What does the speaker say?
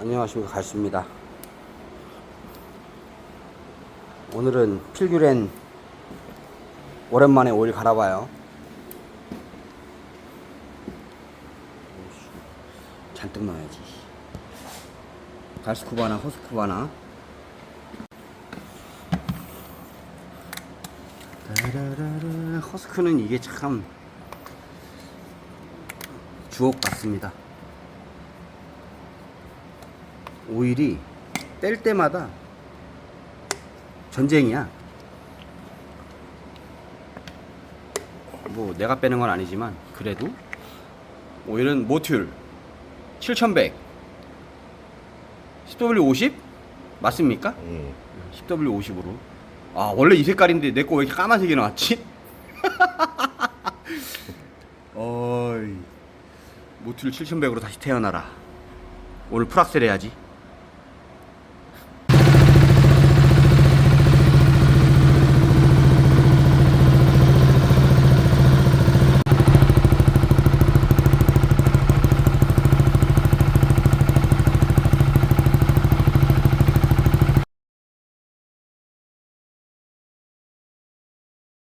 안녕하십니까. 갈수입니다. 오늘은 필규렌 오랜만에 오일 갈아봐요. 잔뜩 넣어야지. 갈스쿠바 하나 호스쿠바 하나. 따라라라. 허스크는 이게 참 주옥 같습니다. 오일이 뗄 때마다 전쟁이야. 뭐 내가 빼는 건 아니지만 그래도 오일은 모듈 7100 10W50 맞습니까? 응. 10W50으로. 아, 원래 이 색깔인데 내 거 왜 이렇게 까만색이 나왔지? 어이. 모듈 7100으로 다시 태어나라. 오늘 풀악셀 해야지.